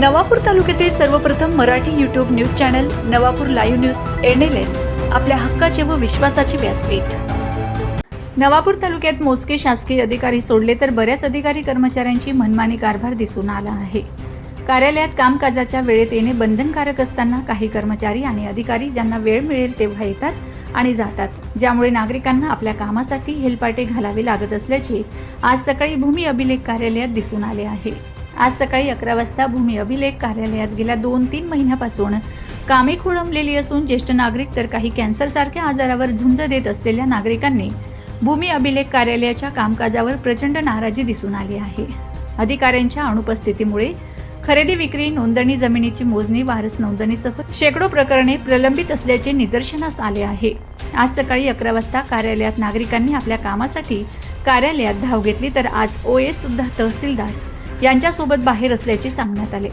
नवापूर तालुक्यातील सर्वप्रथम Marathi YouTube news channel Navapur live news NLN आपल्या हक्काचे व विश्वासाचे व्यासपीठ. नवापूर तालुक्यात मोजके शासकीय अधिकारी सोडले तर बऱ्याच अधिकारी कर्मचाऱ्यांची मनमानी कारभार दिसून आला आहे. कार्यालयात कामकाजाच्या वेळेत येणे बंधनकारक असताना काही कर्मचारी आणि अधिकारी ज्यांना वेळ मिळेल तेव्हा येतात आणि जातात. ज्यामुळे नागरिकांना आपल्या कामासाठी हेलपाटे घालावे लागत असल्याचे आज सकाळी भूमी अभिलेख कार्यालयात दिसून आले आहे. आज सकाळी अकरा वाजता भूमी अभिलेख कार्यालयात गेल्या दोन तीन महिन्यापासून कामे खोळंबलेली असून ज्येष्ठ नागरिक तर काही कॅन्सरसारख्या आजारावर झुंज देत असलेल्या नागरिकांनी भूमी अभिलेख कार्यालयाच्या कामकाजावर प्रचंड नाराजी दिसून आली आहे. अधिकाऱ्यांच्या अनुपस्थितीमुळे खरेदी विक्री नोंदणी जमिनीची मोजणी वारस नोंदणीसह शेकडो प्रकरणे प्रलंबित असल्याचे निदर्शनास आले आहे. आज सकाळी अकरा वाजता कार्यालयात नागरिकांनी आपल्या कामासाठी कार्यालयात धाव घेतली तर आज ओएस सुद्धा तहसीलदार यांच्यासोबत बाहेर असल्याचे सांगण्यात आले.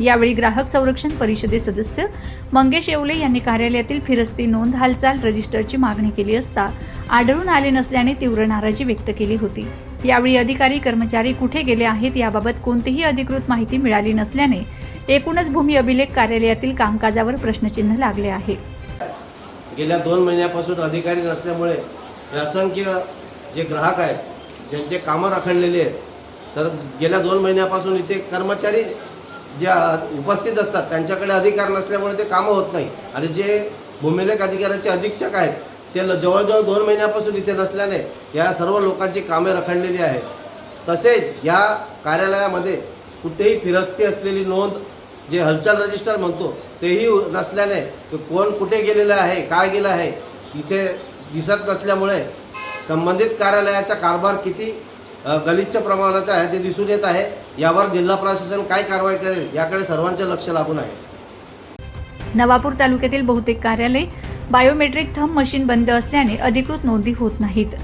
यावेळी ग्राहक संरक्षण परिषदे सदस्य मंगेश येवले यांनी कार्यालयातील फिरस्ती नोंद हालचाल रजिस्टरची मागणी केली असता आढळून आले नसल्याने तीव्र नाराजी व्यक्त केली होती. यावेळी अधिकारी कर्मचारी कुठे गेले आहेत याबाबत कोणतीही अधिकृत माहिती मिळाली नसल्याने एकूणच भूमी अभिलेख कार्यालयातील कामकाजावर प्रश्नचिन्ह लागले आहे. गेल्या दोन महिन्यापासून अधिकारी नसल्यामुळे असंख्य जे ग्राहक आहेत ज्यांचे कामं रखडलेली आहेत तर गेल्या दोन महिन्यापासून इथे कर्मचारी ज्या उपस्थित असतात त्यांच्याकडे अधिकार नसल्यामुळे ते कामं होत नाही. आणि जे भूमिलेख अधिकाऱ्याचे अधीक्षक आहेत ते ल- जवळजवळ दोन महिन्यापासून इथे नसल्याने या सर्व लोकांची कामे रखडलेली आहेत. तसेच या कार्यालयामध्ये कुठेही फिरस्ती असलेली नोंद जे हलचल रजिस्टर म्हणतो तेही नसल्याने कोण कुठे गेलेलं आहे काय गेलं आहे इथे दिसत नसल्यामुळे संबंधित कार्यालयाचा कारभार किती गलिच्छ प्रमाणाचं आहे ते दिसून येत आहे. यावर जिल्हा प्रशासन काय कारवाई करेल याकडे सर्वांचे लक्ष लागून आहे. नवापूर तालुक्यातील बहुतेक कार्यालय बायोमेट्रिक थंब मशीन बंद असल्याने अधिकृत नोंदी होत नाहीत.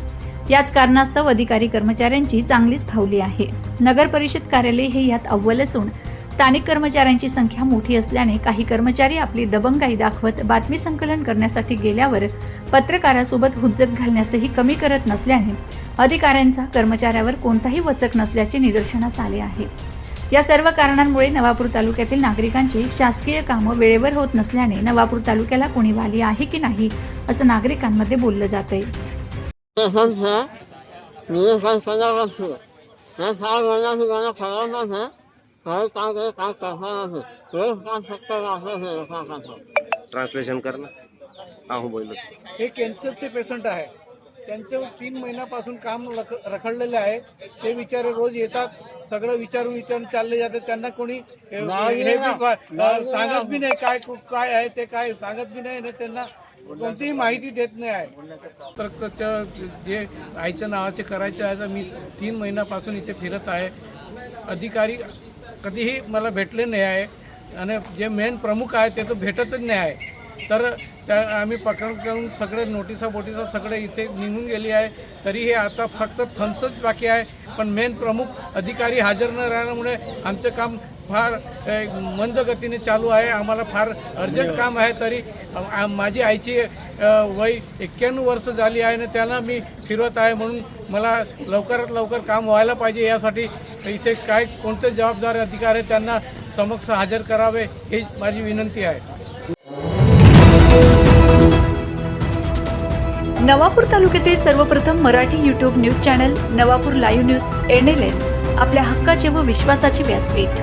याच कारणास्तव अधिकारी कर्मचाऱ्यांची चांगलीच धावली आहे. नगर परिषद कार्यालय हे यात अव्वल असून स्थानिक कर्मचाऱ्यांची संख्या मोठी असल्याने काही कर्मचारी आपली दबंगाई दाखवत बातमी संकलन करण्यासाठी गेल्यावर पत्रकारासोबत हुज्जत घालण्यासही कमी करत नसल्याने अधिकाऱ्यांचा कर्मचाऱ्यावर कोणताही वचक नसल्याचे निदर्शनास आले आहे. या सर्व कारणांमुळे नवापूर तालुक्यातील नागरिकांची शासकीय कामं वेळेवर होत नसल्याने नवापूर तालुक्याला कोणी वाली आहे की नाही असं नागरिकांमध्ये बोललं जात आहे ट्रान्सलेशन करणं हा हो बोललो. हे कॅन्सरचे पेशंट आहे. त्यांचं तीन महिन्यापासून काम लख रखडलेले आहे. ते बिचारे रोज येतात. सगळं विचारून विचारून चालले जातात. त्यांना कोणी हे. सांगत बी नाही. काय काय आहे ते काय सांगत बी नाही त्यांना. कोणतीही माहिती देत नाही आहे. तर जे आईच्या नावाचे करायचे आहे तर मी तीन महिन्यापासून इथे फिरत आहे. अधिकारी कधीही मला भेटले नाही आहे. आणि जे मेन प्रमुख आहे ते तर भेटतच नाही आहे. तर त्या आम्ही पकड करून सगळे नोटिसा बोटिसा सगळे इथे निघून गेली आहे. तरी हे आता फक्त थंसच बाकी आहे. पण मेन प्रमुख अधिकारी हजर न राहिल्यामुळे आमचं काम फार अ, मंद गतीने चालू आहे. आम्हाला फार अर्जंट काम आहे तरी माझी आईची वय एक्क्याण्णव वर्ष झाली आहे आणि त्यांना मी फिरवत आहे म्हणून मला लवकरात लवकर काम व्हायला पाहिजे यासाठी इथे काय कोणते जबाबदार अधिकारी आहे त्यांना समक्ष हजर करावे ही माझी विनंती आहे. नवापूर तालुक्यातील सर्वप्रथम Marathi YouTube news channel Navapur live news N L N आपल्या हक्काचे व विश्वासाचे व्यासपीठ.